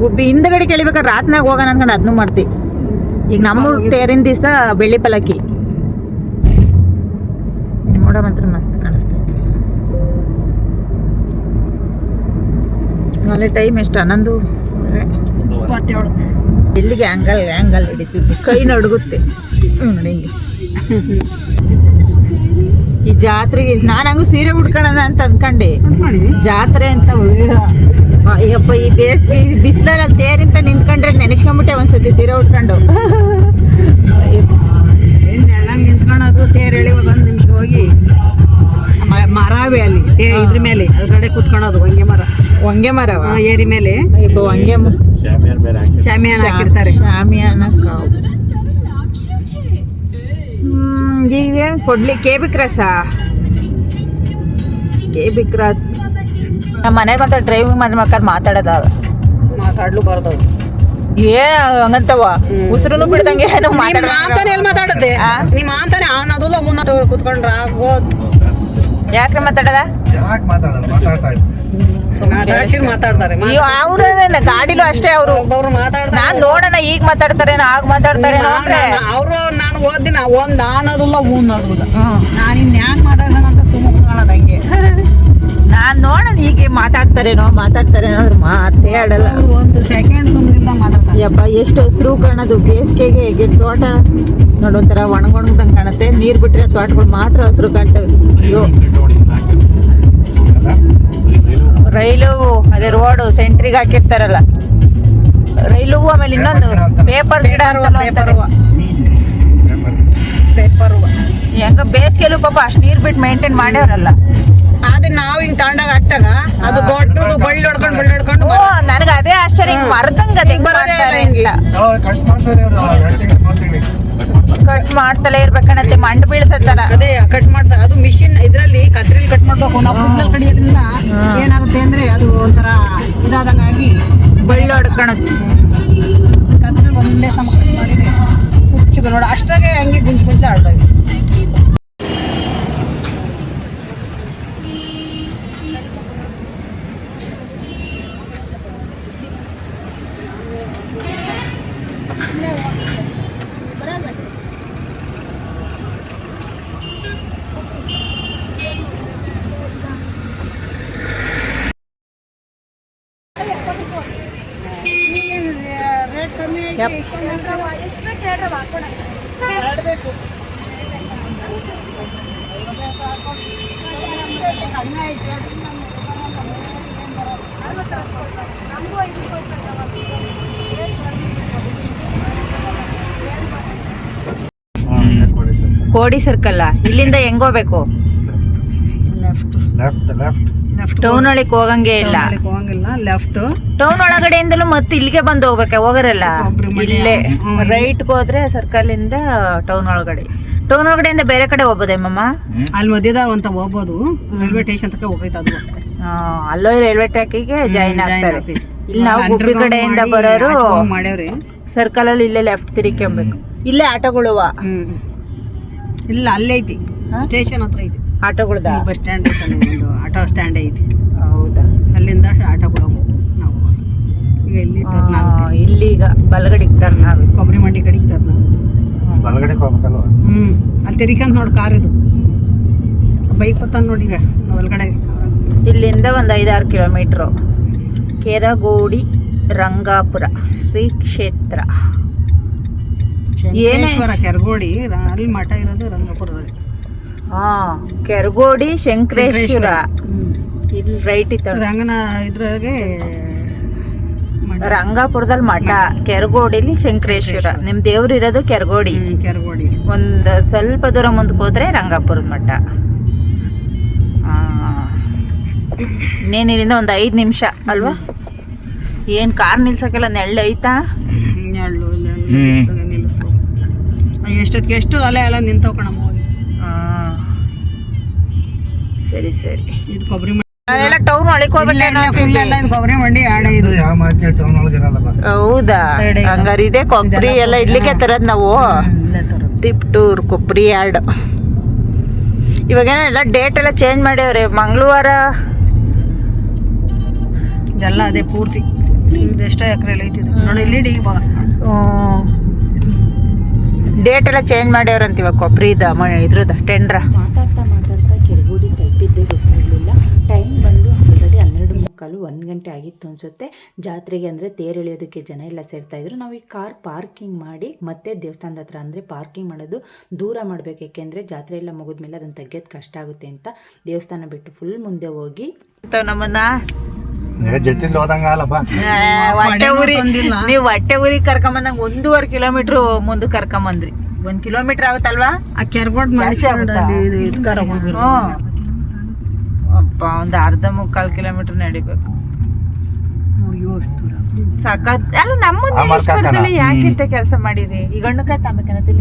ಗುಬ್ಬಿ ಹಿಂದಗಡೆ ಕೇಳಿಬೇಕಾದ್ರೆ ರಾತ್ನಾಗ ಹೋಗೋಣ ಅನ್ಕೊಂಡು ಅದನ್ನು ಮಾಡ್ತಿ. ಈಗ ನಮ್ಮೂರ್ ತೇರಿನ ದಿವಸ ಬೆಳ್ಳಿ ಪಲಕ್ಕಿ ನೋಡ ಮಾತ್ರ ಮಸ್ತ್ ಕಾಣಿಸ್ತಾ ಇತ್ತು ಆಮೇಲೆ ಟೈಮ್ ಎಷ್ಟು? ಹನ್ನೊಂದು ಎಲ್ಲಿಗೆ ಆ್ಯಂಗಲ್ ಆ್ಯಂಗಲ್ ಹಿಡಿತಿದ್ದು ಕೈ ನಡುಗುತ್ತೆ. ನೋಡಿ. ಹಿಂಗೆ ಈ ಜಾತ್ರೆಗೆ ನಾನು ಹಂಗೂ ಸೀರೆ ಉಟ್ಕೊಳ್ಳೋಣ ಅಂತ ಅನ್ಕೊಂಡೆ. ಜಾತ್ರೆ ಅಂತ ಅಯ್ಯೋ, ಅಯ್ಯಪ್ಪ ಈ ಬೇಸಿಗೆ ಬಿಸಿಲಲ್ಲಿ ತೇರಿಂತ ನಿಂತ್ಕೊಂಡ್ರೆ ನೆನೆಸ್ಕೊಂಬಿಟ್ಟೆ ಒಂದ್ಸತಿ ಸೀರೆ ಉಟ್ಕೊಂಡು. ನಿಂತ್ಕೊಳ್ಳೋದು ತೇರು ಎಳಿವಾಗ ಒಂದು ನಿಮಿಷ ಹೋಗಿ. ಮ- ಮರ ಅವೆ ಅಲ್ಲಿ ಇದ್ರ ಮೇಲೆ ಅದ್ರಡೆ ಕುತ್ಕೊಳ್ಳೋದು ಹೊಂಗೆ ಮರ. ಹೊಂಗೆ ಮರ ಏರಿ ಮೇಲೆ. ಹೊಂಗೆ ಶಾಮಿಯಾನ ಹಾಕಿರ್ತಾರೆ. ಶಾಮಿಯಾನ ಹ್ಮ್ ಈಗೇನು ಕೊಡ್ಲಿ? K B cross K B cross ನಮ್ಮ ಮನೆ ಮತ್ತೆ ಡ್ರೈವಿಂಗ್ ಮನೆ ಮಕ್ಕಳು ಮಾತಾಡೋದ. ಮಾತಾಡ್ಲು ಬರ್ದವು ಏನ ಹಂಗಂತವ? ಉಸಿರುನು ಬಿಡ್ದಂಗೆ ಏನು ನಿಮ್ ಮಾತಾನೆ ಎಲ್ಲಿ ಮಾತಾಡುತ್ತೆ ಮಾತಾನೆ ಅನ್ನೋದಿಲ್ಲ ಮುನ್ನೋದು ಕುತ್ಕೊಂಡ್ರ ಯಾಕ್ರೆ ಮಾತಾಡದ? ಯಾಕೆ ಮಾತಾಡಲ್ಲ ಮಾತಾಡ್ತಾ ಇದ್ದೆ. ಮಾತಾಡ್ಸಿ ಮಾತಾಡ್ತಾರೆ ಅಯ್ಯೋ ಅವ್ರ ಗಾಡಿಲೂ ಅಷ್ಟೇ ಅವರು. ನಾನ್ ನೋಡೋಣ ಈಗ ಮಾತಾಡ್ತಾರೇನೋ ಆಗ ಮಾತಾಡ್ತಾರೇನೋ ಅಂದ್ರೆ. ಅವರು ನಾನು ಓದಿನ ಒಂದ್ ಅನ್ನೋದಿಲ್ಲ ಹ್ಮ್. ನಾನು ಇನ್ ಯಾಕೆ ಮಾತಾಡ್ತಾನ ಅಂತ ಸುಮ್ಮನೆ ಹಂಗೆ. ನಾನ್ ನೋಡೋಣ ಈಗ ಮಾತಾಡ್ತಾರೇನೋ ಮಾತಾಡ್ತಾರೇನೋ ಅವ್ರು ಮಾತೇ ಆಡಲ್ಲ. ಒಂದು ಸೆಕೆಂಡ್ ಸುಮ್ಮನಿಂದ ಮಾತಾಡ್ತಾರೆ. ಯಪ್ಪ ಎಷ್ಟು ಹಸಿರು ಕಾಣೋದು ಬೇಸಿಗೆಗೆ ಗಿಡ ತೋಟ. ನೋಡು ಒಂಥರ ಒಣಗೊಣಗ್ದಂಗೆ ಕಾಣುತ್ತೆ. ನೀರು ಬಿಟ್ಟರೆ ತೋಟಗಳು ಮಾತ್ರ ಹಸಿರು ಕಾಣ್ತವೆ. ರೈಲು ಅದೇ ರೋಡು ಸೆಂಟ್ರಿಗೆ ಹಾಕಿರ್ತಾರಲ್ಲ. ರೈಲು ಆಮೇಲೆ ಇನ್ನೊಂದು ಪೇಪರ್ ಗಿಡ. ಪೇಪರ್ ಹೆಂಗ ಬೇಸಿಗೆಲು ಪಾಪ ಅಷ್ಟು ನೀರ್ ಬಿಟ್ಟು ಮೇಂಟೈನ್ ಮಾಡ್ಯಾರಲ್ಲ. ಅದೇ ನಾವ್ ಹಿಂಗ್ ತಗೊಂಡಾಗ ಹಾಕ್ತಾಗ ಅದು ದೊಡ್ಡದು ಬಳ್ಳಿ ಹೊಡ್ಕೊಂಡು ಬಳ್ಳಿ ಹೊಡ್ಕೊಂಡು ನನಗೆ ಅದೇ ಆಶ್ಚರ್ಯ ಹಿಂಗ್ ಮರದಂಗ ಅದ್ ಬರೋದೇ ಮಾಡ್ತಾರೆ ಇಲ್ಲ ಕಟ್ ಮಾಡ್ತಲೇ ಇರ್ಬೇಕನ್ನತ್ತೆ ಮಂಡ್ ಬೀಳ್ಸತ್ತಾರ. ಅದೇ ಕಟ್ ಮಾಡ್ತಾರೆ. ಅದು ಮಿಷಿನ್ ಇದ್ರಲ್ಲಿ ಕತ್ರಿಲಿ ಕಟ್ ಮಾಡ್ಬೇಕು. ನಾವು ಕುಂಡಲ್ ಕಡಿಯೋದ್ರಿಂದ ಏನಾಗುತ್ತೆ ಅಂದ್ರೆ ಅದು ಒಂಥರ ಇದಾದಂಗಾಗಿ ಬಳ್ಳಿ ಹೊಡ್ಕೊಳತ್ತೆ ಕತ್ರಿ ಒಂದೇ ಸಮ ಕಟ್ ಮಾಡಿ ಹುಚ್ಚುಗ ನೋಡ ಅಷ್ಟಾಗೆ ಹಂಗೆ ಗುಂಜು ಗುಂಜು ಆಡ್ತಾವೆ ರೇಟ್ ಕಮ್ಮಿ ಯಪ್. ಬೇಕು ಕಡಿಮೆ ಐತೆ ಕೊಡಿ ಕೋಡಿ ಸರ್ಕಲ್ ಇಲ್ಲಿಂದ ಹೆಂಗೋಬೇಕು ಟೌನ್ ಒಳಗೆ ಹೋಗಂಗೆ ಇಲ್ಲ. ಹೋಗಂಗಿಲ್ಲ ಲೆಫ್ಟ್ ಟೌನ್ ಒಳಗಡೆಯಿಂದಲೂ ಮತ್ತೆ ಇಲ್ಲಿಗೆ ಬಂದು ಹೋಗ್ಬೇಕ? ಹೋಗರಲ್ಲ? ಇಲ್ಲೇ. ರೈಟ್ ಹೋದ್ರೆ ಸರ್ಕಲ್ ಇಂದ ಟೌನ್ ಒಳಗಡೆ. ಟೌನ್ ಒಳಗಡೆಯಿಂದ ಬೇರೆ ಕಡೆ ಹೋಗ್ಬೋದೇಮಮ್ಮ ಅಲ್ಲಿ ಮಧ್ಯದಾಗ ಅಂತ ಹೋಗ್ಬೋದು. ರೈಲ್ವೆ ಸ್ಟೇಷನ್ ತನಕ ಹೋಗೈತೆ ಅದು. ಅಲ್ಲೋ ರೈಲ್ವೆ ಟ್ರ್ಯಾಕಿಗೆ ಜಾಯಿನ್ ಆಗ್ತಾರೆ. ಆಗ್ತೈತೆ. ಇಲ್ಲಿ ನಾವು ಗುಬ್ಬಿ ಕಡೆಯಿಂದ ಬರೋರು ಸರ್ಕಲ್ ಅಲ್ಲಿ ಇಲ್ಲೇ ಲೆಫ್ಟ್ ತಿರ್ಕೊಬೇಕು ಇಲ್ಲೇ ಆಟೋಗಳುವ ಹ್ಮ್. ಇಲ್ಲ ಅಲ್ಲೇ ಐತಿ. ಸ್ಟೇಷನ್ ಹತ್ರ ಐತಿ. ಆಟೋಗಳ್ದ? ಬಸ್ ಸ್ಟ್ಯಾಂಡ್ ಐತಲ್ಲ ಒಂದು ಆಟೋ ಸ್ಟ್ಯಾಂಡ್ ಐತಿ. ಹೌದಾ? ಅಲ್ಲಿಂದ ಆಟೋ ಹೋಗ್ಬೋದು ನಾವು. ಈಗ ಇಲ್ಲಿ ಟರ್ನ್ ಆಗುತ್ತೆ. ಇಲ್ಲಿ ಈಗ ಬಲಗಡೆಗೆ ಟರ್ನ್ ಆಗುತ್ತೆ. ಕೊಬ್ಬರಿ ಮಂಡಿ ಕಡೆ ಟರ್ನ್ ಆಗುತ್ತೆ. ಬಲಗಡೆಗೆ ಹೋಗ್ಬೇಕಲ್ವ? ಹ್ಮ್. ಅಲ್ಲಿ ತೆರಿಕಂತ ನೋಡಿ ಕಾರ್ ಇದು. ಬೈಕ್ ಬತ್ತಾನ ನೋಡಿ ಈಗ ಒಳಗಡೆ. ಇಲ್ಲಿಂದ ಒಂದು ಐದಾರು ಕಿಲೋಮೀಟ್ರು. ಕೆರಗೋಡಿ ರಂಗಾಪುರ ಶ್ರೀ ಕ್ಷೇತ್ರ ಶಂಕರೇಶ್ವರ ಕೆರಗೋಡಿ ಅಲ್ಲಿ ಮಠ ಇರೋದು ರಂಗಪುರದಲ್ಲಿ. ಹಾ ಕೆರಗೋಡಿ ಶಂಕರೇಶ್ವರ. ಇಲ್ಲಿ ರೈಟ್ ಇತ್ತು ರಂಗನ ಇದ್ರಾಗೆ. ರಂಗಾಪುರದಲ್ಲಿ ಮಠ ಕೆರಗೋಡಿಲಿ ಶಂಕರೇಶ್ವರ. ನಿಮ್ ದೇವ್ರು ಇರೋದು ಕೆರಗೋಡಿ. ಕೆರಗೋಡಿ. ಒಂದು ಸ್ವಲ್ಪ ದೂರ ಮುಂದಕ್ಕೆ ಹೋದ್ರೆ ರಂಗಾಪುರದ ಮಠ. ಆ, ಇನ್ನೇನ್ ಇಲ್ಲಿಂದ ಒಂದು ಐದು ನಿಮಿಷ ಅಲ್ವಾ? ಏನು ಕಾರ್ ನಿಲ್ಸಕ್ಕೆಲ್ಲ ನೆಳ್ಳು ಐತಾ? ನೆಳ್ಳು ಎಷ್ಟೊತ್ತಿಗೆ ಎಷ್ಟು ಅಲೆ ಅಲ್ಲ ನಿಂತವ ಕಣಮ್ಮ ಹೋಗಿ. ಸರಿ ಸರಿ. ಇದು ಕೊಬ್ಬರಿ ಮಂಡಿ. ನಾನೆಲ್ಲ ಟೌನ್ ಒಳಗೆ ಹೋಗ್ಬೇಕೇನೋ ಫುಲ್ ಎಲ್ಲ ಇದು ಕೊಬ್ಬರಿ ಮಂಡಿ ಆಡ ಇದು. ಯಾವ ಮಾರ್ಕೆಟ್ ಟೌನ್ ಒಳಗೆ ಇರಲ್ಲ ಹೌದಾ? ಹಂಗಾರೆ ಇದೆ ಕೊಬ್ಬರಿ ಎಲ್ಲ ಇಲ್ಲಿಗೆ ತರದ್ ನಾವು. ತಿಪ್ಟೂರ್ ಕೊಬ್ಬರಿ ಯಾರ್ಡ್ ಇವಾಗೇನೋ ಎಲ್ಲ ಡೇಟ್ ಎಲ್ಲ ಚೇಂಜ್ ಮಾಡ್ಯಾವ್ರೆ. ಮಂಗಳವಾರ. ಇದೆಲ್ಲ ಅದೇ ಪೂರ್ತಿ. ಎಷ್ಟೋ ಎಕರೆ ಎಲ್ಲ ಐತಿ ನೋಡಿ ಇಲ್ಲಿ ಇಡಿ ಇವಾಗ ಡೇಟ್ ಎಲ್ಲ ಚೇಂಜ್ ಮಾಡ್ಯಾವ್ರಂತ ಇವಾಗ ಮ ಇದ್ರದ ಟೆಂಡ್ರ ಮಾತಾಡ್ತಾ ಮಾತಾಡ್ತಾ ಕೆರಗೋಡಿ ತಲುಪಿದ್ದೇ ಗೊತ್ತಾಗಲಿಲ್ಲ. ಟೈಮ್ ಬಂದು ಆಲ್ರೆಡಿ ಹನ್ನೆರಡು ಮುಕ್ಕಾಲು ಒಂದು ಗಂಟೆ ಆಗಿತ್ತು ಅನಿಸುತ್ತೆ. ಜಾತ್ರೆಗೆ ಅಂದರೆ ತೇರು ಎಳೆಯೋದಕ್ಕೆ ಜನ ಎಲ್ಲ ಸೇರ್ತಾ ಇದ್ರು. ನಾವು ಈ ಕಾರ್ ಪಾರ್ಕಿಂಗ್ ಮಾಡಿ ಮತ್ತೆ ದೇವಸ್ಥಾನದ ಹತ್ರ ಅಂದರೆ ಪಾರ್ಕಿಂಗ್ ಮಾಡೋದು ದೂರ ಮಾಡಬೇಕು. ಏಕೆಂದರೆ ಜಾತ್ರೆ ಎಲ್ಲ ಮುಗಿದ್ಮೇಲೆ ಅದನ್ನು ತೆಗೆಯೋದು ಕಷ್ಟ ಆಗುತ್ತೆ ಅಂತ ದೇವಸ್ಥಾನ ಬಿಟ್ಟು ಫುಲ್ ಮುಂದೆ ಹೋಗಿ. ನಮ್ಮನ್ನ. ಜೊತೆಲಿ ಹೋದಂಗ ಅಲ್ಲ ಬಾ ಆ, ಹೊಟ್ಟೆ ಊರಿ. ನೀವು ಹೊಟ್ಟೆ ಉರಿ ಕರ್ಕೊಂಬಂದಂಗ ಒಂದೂವರೆ ಕಿಲೋಮೀಟರ್ ಮುಂದೆ ಕರ್ಕೊಂಬಂದ್ರಿ. ಒಂದ್ ಕಿಲೋಮೀಟರ್ ಆಗುತ್ತಲ್ವಾ? ಆ ಕೆರಗೋಡ್ ಅಪ್ಪ ಒಂದು ಅರ್ಧ ಮುಕ್ಕಾಲ್ ಕಿಲೋಮೀಟರ್ ನಡಿಬೇಕು. ಸಖತ್ ಅಲ್ಲ ನಮ್ಮ. ಯಾಕಿಂತ ಕೆಲಸ ಮಾಡಿರಿ ಈಗ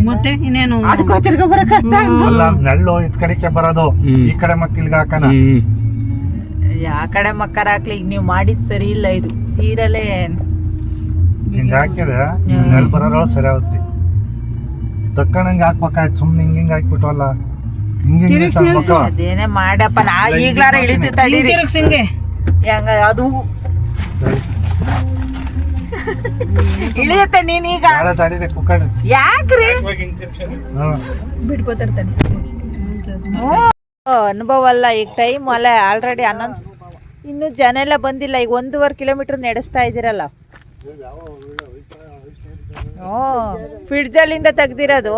ಮತ್ತೆ ಇನ್ನೇನು? ಅದಕ್ಕೆ ತಿರ್ಗಾ ಬರಕತ್ತ? ಅಲ್ಲ ನೆಳ್ಳು ಇದ್ ಕಡೆಗೆ ಬರೋದು ಈ ಕಡೆ ಮಕ್ಕಿಲ್ಗ ಹಾಕನ ಯಾ ಕಡೆ ಮಕ್ಕರ ಹಾಕ್ಲಿ ಈಗ ನೀವು ಮಾಡಿದ್ ಸರಿ ಇಲ್ಲ ಇದು. ತೀರಲೇ. ಹಿಂಗ ಹಾಕಿದ್ರೆ ನೆಲ್ ಬರೋದ್ರೊಳಗೆ ಸರಿ ಆಗುತ್ತೆ. ತಕ್ಕಣಂಗೆ ಹಾಕ್ಬೇಕಾಯ್ತು ಸುಮ್ಮನೆ ಹಿಂಗ ಹಿಂಗ ಹಾಕ್ಬಿಟ್ವಲ್ಲ. ಹಿಂಗ ಹಿಂಗೆ ಸಾಕ್ಬೇಕು. ಅದೇನೇ ಮಾಡಪ್ಪ ನಾ ಈಗ್ಲಾರ ಇಳಿತು ತಡೀರಿ ಹಿಂಗೆ ಹೆಂಗ. ಅದು ಇಳಿಯತ್ತೆ ನೀನೀಗ ಈಗ. ತಡೀರಿ ಕುಕ್ಕಡ್ ಯಾಕ್ರಿ? ಬಿಟ್ಕೋತಿರ್ತಾನೆ. ಅನುಭವ ಅಲ್ಲ ಈಗ ಟೈಮ್ ಅಲ್ಲ ಆಲ್ರೆಡಿ ಹನ್ನೊಂದು ಇನ್ನು ಜನ ಎಲ್ಲ ಬಂದಿಲ್ಲ, ಈಗ ಒಂದೂವರೆ ಕಿಲೋಮೀಟರ್ ನಡೆಸ್ತಾ ಇದ್ದೀರಲ್ಲ. ಹ್ಞೂ ಫ್ರಿಡ್ಜಲ್ಲಿಂದ ತೆಗ್ದಿರೋದು?